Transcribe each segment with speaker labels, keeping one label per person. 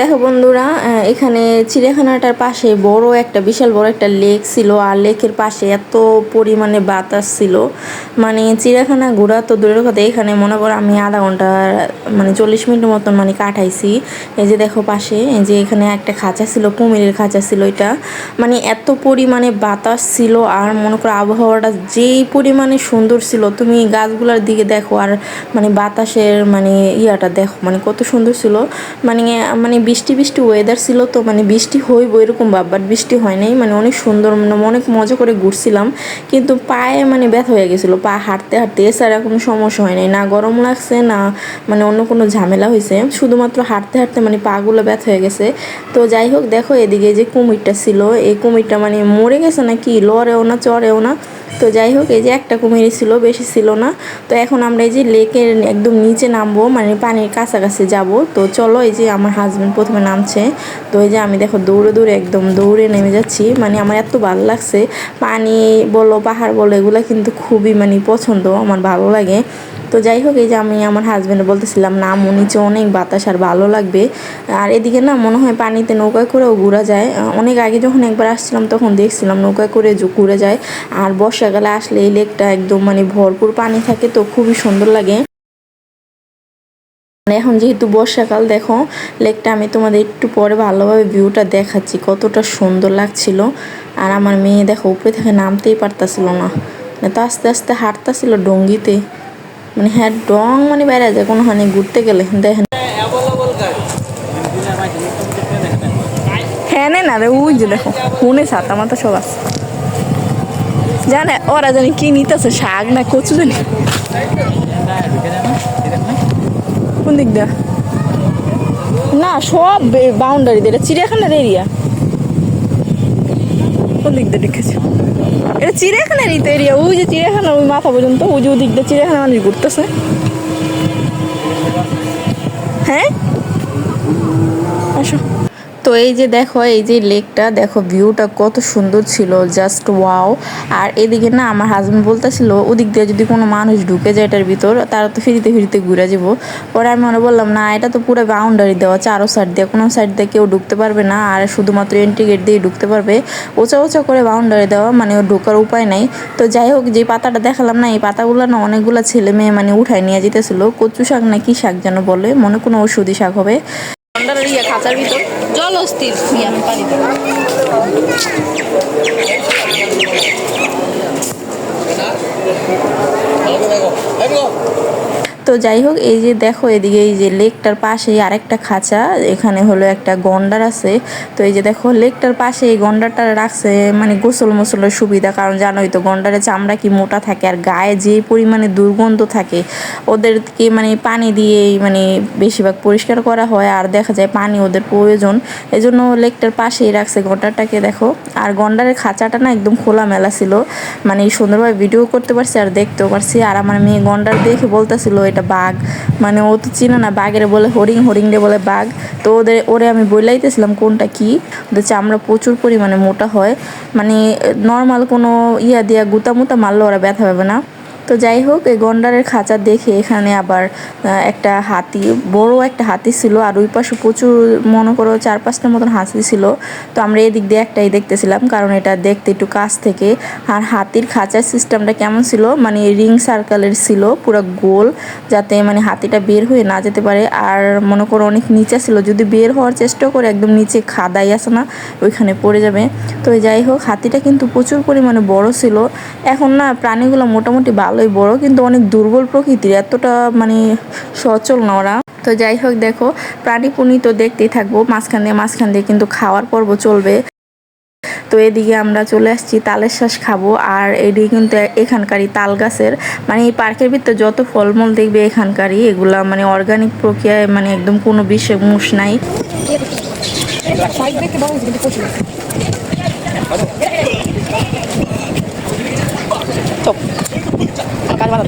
Speaker 1: দেখো বন্ধুরা এখানে চিড়িয়াখানাটার পাশে বড় একটা, বিশাল বড় একটা লেক ছিল, আর লেকের পাশে এত পরিমাণে বাতাস ছিল। মানে চিড়িয়াখানা ঘোরা তো দূরের কথা, এখানে মনে করো আমি আধা ঘণ্টা মানে চল্লিশ মিনিটের মতন মানে কাটাইছি। এই যে দেখো পাশে, এই যে এখানে একটা খাঁচা ছিল, কুমিরের খাঁচা ছিল এটা। মানে এত পরিমাণে বাতাস ছিল, আর মনে করো আবহাওয়াটা যেই পরিমাণে সুন্দর ছিল, তুমি গাছগুলোর দিকে দেখো, আর মানে বাতাসের মানে ইয়াটা দেখো মানে কত সুন্দর ছিল। মানে মানে বৃষ্টি বৃষ্টি ওয়েদার ছিল তো মানে বৃষ্টি হইব এরকম ভাব বাট বৃষ্টি হয় নাই। মানে অনেক সুন্দর মানে অনেক মজা করে ঘুরছিলাম, কিন্তু পায়ে মানে ব্যথা হয়ে গেছিল, পা হাঁটতে হাঁটতে। এছাড়া কোনো সমস্যা হয় নাই, না গরম লাগছে, না মানে অন্য কোনো ঝামেলা হয়েছে শুধুমাত্র হাঁটতে হাঁটতে মানে পাগুলো ব্যথা হয়ে গেছে। তো যাই হোক, দেখো এদিকে যে কুমিরটা ছিল, এই কুমিরটা মানে মরে গেছে না কি লড়েও না, চড়েও না। তো যাই হোক, এই যে একটা কুমিরই ছিল, বেশি ছিল না। তো এখন আমরা এই যে লেকের একদম নিচে নামবো মানে পানির কাছাকাছি যাব। তো চলো এই যে আমার হাজব্যান্ড প্রথমে নামছে। তো এই যে আমি দেখো দৌড়ে দৌড়ে একদম দৌড়ে নেমে যাচ্ছি। মানে আমার এত ভালো লাগছে। পানি বলো, পাহাড় বলো, এগুলো কিন্তু খুবই মানে পছন্দ, আমার ভালো লাগে। তো যাই হোক, এই যে আমি আমার হাজব্যান্ডে বলতেছিলাম, না নিচে অনেক বাতাস আর ভালো লাগবে। আর এদিকে না, মনে হয় পানিতে নৌকায় করেও ঘোরা যায়। অনেক আগে যখন একবার আসছিলাম, তখন দেখছিলাম নৌকায় করে ঘুরে যায়। আর বর্ষাকালে আসলে এই লেকটা একদম মানে ভরপুর পানি থাকে, তো খুবই সুন্দর লাগে। মানে এখন যেহেতু বর্ষাকাল, দেখো, লেকটা আমি তোমাদের একটু পরে ভালোভাবে ভিউটা দেখাচ্ছি, কতটা সুন্দর লাগছিল। আর আমার মেয়ে, দেখো, উপরে থেকে নামতেই পারতাছিল না। মানে তো আস্তে আস্তে হাঁটতাছিল ডঙ্গিতে। মানে হ্যাঁ ডং মানে বাইরে যায়, কোনো হানি, ঘুরতে গেলে দেখেন হ্যাঁ না রে, ওই যে দেখো হুনে ছাতা মাথা সব আছে। জানে ওরা জানি কি নিতেছে, শাক না কচু জানি। কোন দিক দিয়ে? না, সব বাউন্ডারি দিয়ে চিড়িয়াখানার এরিয়া কোন দিক দিয়ে রেখেছে এটা চিড়িয়াখানার তো এরিয়া। ওই যে চিড়িয়াখানা, ওই মাথা পর্যন্ত, ওই যে ওই দিক দিয়ে চিড়িয়াখানা মানুষ ঘুরতেছে। হ্যাঁ? আসো। তো এই যে দেখো, এই যে লেকটা, দেখো ভিউটা কত সুন্দর ছিল জাস্ট ওয়াও আর এদিকে না আমার হাজব্যান্ড বলতেছিল, ওদিক দিয়ে যদি কোনো মানুষ ঢুকে যায় এটার ভিতর, তারা তো ফিরিতে ফিরিতে ঘুরে যাব। পরে আমি মনে বললাম, না, এটা তো পুরো বাউন্ডারি দেওয়া চারো সাইড দিয়ে, কোনো সাইড দিয়ে কেউ ঢুকতে পারবে না। আর শুধুমাত্র এন্ট্রি গেট দিয়ে ঢুকতে পারবে। ওচা ওচা করে বাউন্ডারি দেওয়া মানে ওর ঢোকার উপায় নাই। তো যাই হোক, যে পাতাটা দেখালাম না, এই পাতাগুলো না অনেকগুলো ছেলে মেয়ে মানে উঠায় নিয়ে যেতেছিল। কচু শাক না কি শাক যেন বলে, মনে কোনো ওষুধি শাক হবে। বাউন্ডারি ইয়া খাঁচার ভিতর।
Speaker 2: জল অস্থির ইয়া পানিতে
Speaker 1: তো যাই হোক, এই যে দেখো এদিকে এই যে লেকটার পাশেই আরেকটা খাঁচা, এখানে হলো একটা গন্ডার আছে। তো এই যে দেখো লেকটার পাশে এই গন্ডারটা রাখছে মানে গোসল মোসলের সুবিধা, কারণ জানোই তো গন্ডারের চামড়া কি মোটা থাকে, আর গায়ে যে পরিমাণে দুর্গন্ধ থাকে, ওদেরকে মানে পানি দিয়েই মানে বেশিরভাগ পরিষ্কার করা হয়, আর দেখা যায় পানি ওদের প্রয়োজন। এই জন্য লেকটার পাশেই রাখছে গন্ডারটাকে, দেখো। আর গন্ডারের খাঁচাটা না একদম খোলামেলা ছিল মানে সুন্দরভাবে ভিডিও করতে পারছি আর দেখতেও পারছি, আর আমার মেয়ে গন্ডার দেখে বলতেছিল এটা বাঘ। মানে ও তো চিনে না, বাঘের বলে হরিং হরিং রে বলে বাঘ। তো ওদের, ওরে আমি বইলাইতেছিলাম কোনটা কি? ওদের চামড়া প্রচুর পরিমাণে মোটা হয়। মানে নর্মাল কোনো ইয়া দিয়া গুতা মুতা মারলে ওরা ব্যথা পাবে না। তো যাই হোক, এই গন্ডারের খাঁচা দেখে এখানে আবার একটা হাতি, বড় একটা হাতি ছিল আর ওই পাশে প্রচুর, মনে করো চার পাঁচটার মতন হাতি ছিল। তো আমরা এদিক দিয়ে একটাই দেখতেছিলাম, কারণ এটা দেখতে একটু কাছ থেকে। আর হাতির খাঁচার সিস্টেমটা কেমন ছিল? মানে রিং সার্কেলের ছিল, পুরো গোল, যাতে মানে হাতিটা বের হয়ে না যেতে পারে। আর মনে করো অনেক নিচে ছিল, যদি বের হওয়ার চেষ্টা করে একদম নিচে খাদাই আসে না, ওইখানে পড়ে যাবে। তো যাই হোক, হাতিটা কিন্তু প্রচুর পরিমাণে বড় ছিল। এখন না, প্রাণীগুলো মোটামুটি ভালোই বড়, কিন্তু অনেক দুর্বল প্রকৃতির, এতটা মানে সচল না ওরা। তো যাই হোক দেখো, প্রাণী তো দেখতেই থাকব, মাঝখান দিয়ে মাঝখান দিয়ে কিন্তু খাওয়ার পর্ব চলবে। তো এদিকে আমরা চলে আসছি, তালের শ্বাস খাব, আর এদিকে কিন্তু এখানকারই তাল গাছের মানে এই পার্কের ভিতরে যত ফলমূল দেখবে এখানকারই, এগুলা মানে অর্গানিক প্রক্রিয়ায় মানে একদম কোনো বিষ মুষ নাই
Speaker 2: সাইড দেখতে ভালো কিন্তু প্রচুর
Speaker 1: চপ কাজ ভালো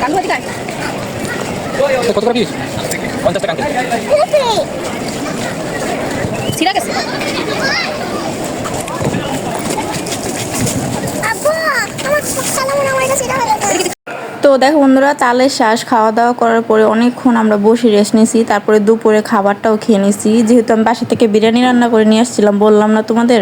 Speaker 2: কালু দিকে
Speaker 3: কত করে পিস পঞ্চাশ টাকা
Speaker 2: ছিড়া গেছে
Speaker 4: আব্বু আমার সালাম আমার কাছে এটা হয়ে গেছে
Speaker 1: তো দেখো বন্ধুরা তালের শ্বাস খাওয়া দাওয়া করার পরে অনেকক্ষণ আমরা বসে রেস্ট নিয়েছি। তারপরে দুপুরে খাবারটাও খেয়ে নিছি যেহেতু আমি বাসা থেকে বিরিয়ানি রান্না করে নিয়ে আসছিলাম, বললাম না তোমাদের?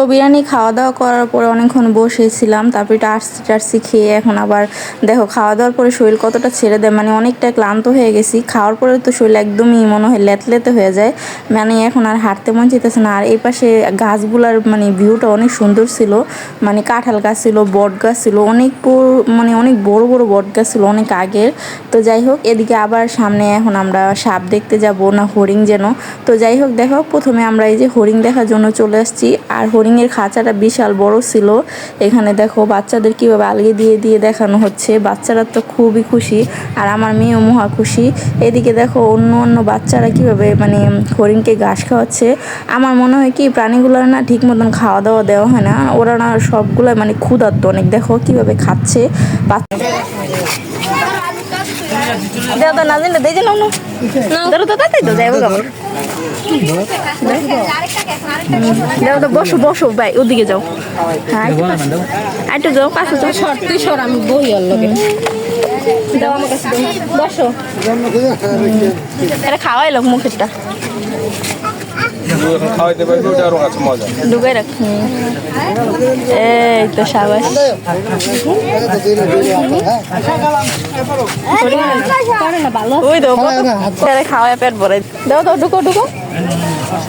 Speaker 1: তো বিরিয়ানি খাওয়া দাওয়া করার পরে অনেকক্ষণ বসেছিলাম, তারপরে একটু আরসি টারসি খেয়ে এখন আবার দেখো খাওয়া দাওয়ার পরে শরীর কতটা ছেড়ে দেয় মানে অনেকটা ক্লান্ত হয়ে গেছি। খাওয়ার পরে তো শরীর একদমই মনে হয় লেতলেতে হয়ে যায় মানে এখন আর হাঁটতে মন চাইতেছে না। আর এই পাশে গাছগুলার মানে ভিউটা অনেক সুন্দর ছিল মানে কাঁঠাল গাছ ছিল, বট গাছ ছিল, অনেক মানে অনেক বড় বড় বট গাছ ছিল, অনেক আগের। তো যাই হোক, এদিকে আবার সামনে এখন আমরা সাপ দেখতে যাব, না হরিণ যেন। তো যাই হোক, দেখো, প্রথমে আমরা এই যে হরিণ দেখার জন্য চলে আসছি, আর হরিণের খাঁচাটা বিশাল বড় ছিল। এখানে দেখো বাচ্চাদের কীভাবে আলগে দিয়ে দিয়ে দেখানো হচ্ছে। বাচ্চারা তো খুবই খুশি আর আমার মেয়েও মহা খুশি। এদিকে দেখো অন্য অন্য বাচ্চারা কীভাবে মানে হরিণকে ঘাস খাওয়াচ্ছে। আমার মনে হয় কি প্রাণীগুলোর না ঠিক মতন খাওয়া দাওয়া দেওয়া হয় না। ওরা না সবগুলো মানে ক্ষুধার্ত অনেক। দেখো কীভাবে খাচ্ছে। বাচ্চা তো না জানলে দেই যে না। ধরো তো তাই তো যাইবো আবার দাদা তো বসো বসো ভাই ওদিকে যাও। হ্যাঁ একটু যাও পাশে যাও।
Speaker 2: সর তুই সর আমি বই আর লগে। দাও আমার কাছে বসো।
Speaker 1: এটা খাওয়াই লোক মুখেরটা।
Speaker 4: এখন খাওয়াইতে পারবি ওটা আরও আছে মজা
Speaker 1: খাওয়াই পেট ভরে। দাও দাও, ঢুকো ঢুকো।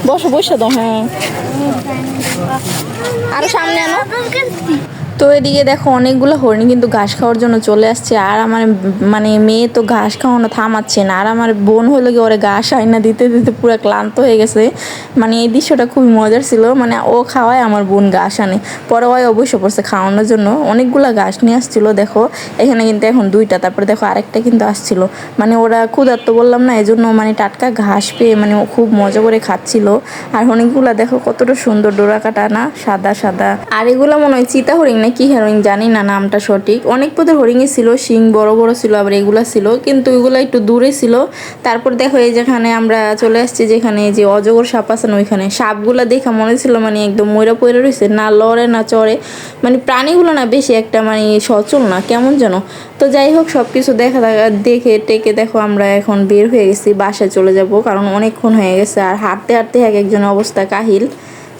Speaker 1: বসো, বসে দাও হ্যাঁ। আরও সামনে আনো। তো এদিকে দেখো অনেকগুলো হরিণ কিন্তু ঘাস খাওয়ার জন্য চলে আসছে। আর আমার মানে মেয়ে তো ঘাস খাওয়ানো থামাচ্ছে না। আর আমার বোন হলো কি ওরে ঘাস আইনা দিতে দিতে পুরো ক্লান্ত হয়ে গেছে। মানে এই দৃশ্যটা খুবই মজার ছিল। মানে ও খাওয়ায়, আমার বোন ঘাস আনে। পরে ওই অবশ্য পড়ছে খাওয়ানোর জন্য। অনেকগুলো ঘাস নিয়ে আসছিল, দেখো। এখানে কিন্তু এখন দুইটা, তারপরে দেখো আরেকটা কিন্তু আসছিল। মানে ওরা ক্ষুধার্ত বললাম না, এজন্য মানে টাটকা ঘাস পেয়ে মানে ও খুব মজা করে খাচ্ছিল। আর হরিণগুলা দেখো কতটা সুন্দর ডোরা কাটা না, সাদা সাদা। আর এগুলো মনে হয় চিতা হরিণ কি হরিণ জানি না নামটা সঠিক। অনেক পদের হরিণই ছিল, শিং বড় বড় ছিল, আবার এগুলা ছিল, কিন্তু এগুলো একটু দূরে ছিল। তারপর দেখো এই যেখানে আমরা চলে আসছি, যেখানে যে অজগর সাপ আছে না ওইখানে, সাপগুলা দেখা মনে ছিল মানে একদম ময়রা পয়রা রয়েছে না লড়ে, না চড়ে। মানে প্রাণীগুলো না বেশি একটা মানে সচল না, কেমন যেন। তো যাই হোক সব কিছু দেখা দেখা- টেকে দেখো আমরা এখন বের হয়ে গেছি, বাসায় চলে যাব, কারণ অনেকক্ষণ হয়ে গেছে, আর হাঁটতে হাঁটতে এক একজন অবস্থা কাহিল।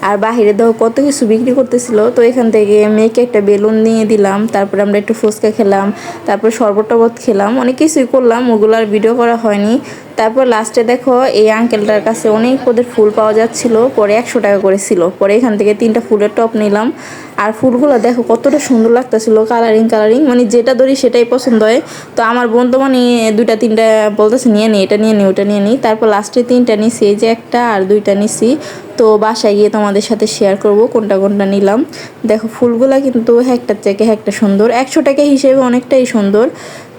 Speaker 1: আর বাহিরে দেখো কত কিছু বিক্রি করতেছিল। তো এখান থেকে মেয়েকে একটা বেলুন নিয়ে দিলাম, তারপরে আমরা একটু ফুচকা খেলাম, তারপর শরবত টরবত খেলাম, অনেক কিছুই করলাম, ওগুলো আর ভিডিও করা হয়নি। তারপর লাস্টে দেখো এই আঙ্কেলটার কাছে অনেক ওদের ফুল পাওয়া যাচ্ছিল, পরে একশো টাকা করে ছিল। পরে এখান থেকে তিনটা ফুলের টপ নিলাম। আর ফুলগুলো দেখো কতটা সুন্দর লাগতেছিল কালারিং কালারিং মানে যেটা ধরি সেটাই পছন্দ হয়। তো আমার বোন তো মানে দুইটা, তিনটা বলতেছে, নিয়ে নি, এটা নিয়ে নি, ওটা নিয়ে নি। তারপর লাস্টে তিনটা নিছি, এই যে একটা আর দুইটা নিছি। তো বাসায় গিয়ে তোমাদের সাথে শেয়ার করব কোনটা কোনটা নিলাম। দেখো, ফুলগুলা কিন্তু হ্যাকটার থেকে হ্যাকটা সুন্দর। একশো টাকা হিসেবে অনেকটাই সুন্দর।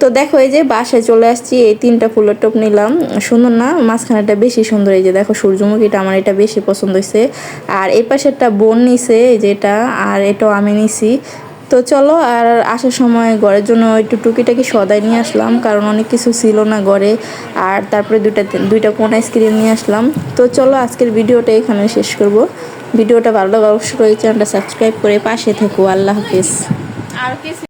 Speaker 1: তো দেখো, এই যে বাসায় চলে আসছি, এই তিনটা ফুলের টপ নিলাম। সুন্দর না? মাঝখানেটা বেশি সুন্দর। এই যে দেখো, সূর্যমুখীটা আমার এটা বেশি পছন্দ হয়েছে আর এই পাশে একটা বোন নিছে যেটা আর এটাও আমি নিছি। তো চলো, আর আসার সময় ঘরের জন্য একটু টুকিটাকি সদাই নিয়ে আসলাম, কারণ অনেক কিছু ছিল না ঘরে। আর তারপরে দুইটা দুইটা কোন আইসক্রিম নিয়ে আসলাম। তো চলো, আজকের ভিডিওটা এখানে শেষ করব। ভিডিওটা ভালো লাগলে অবশ্যই চ্যানেলটা সাবস্ক্রাইব করে পাশে থেকো। আল্লাহ হাফিজ। আর কিছু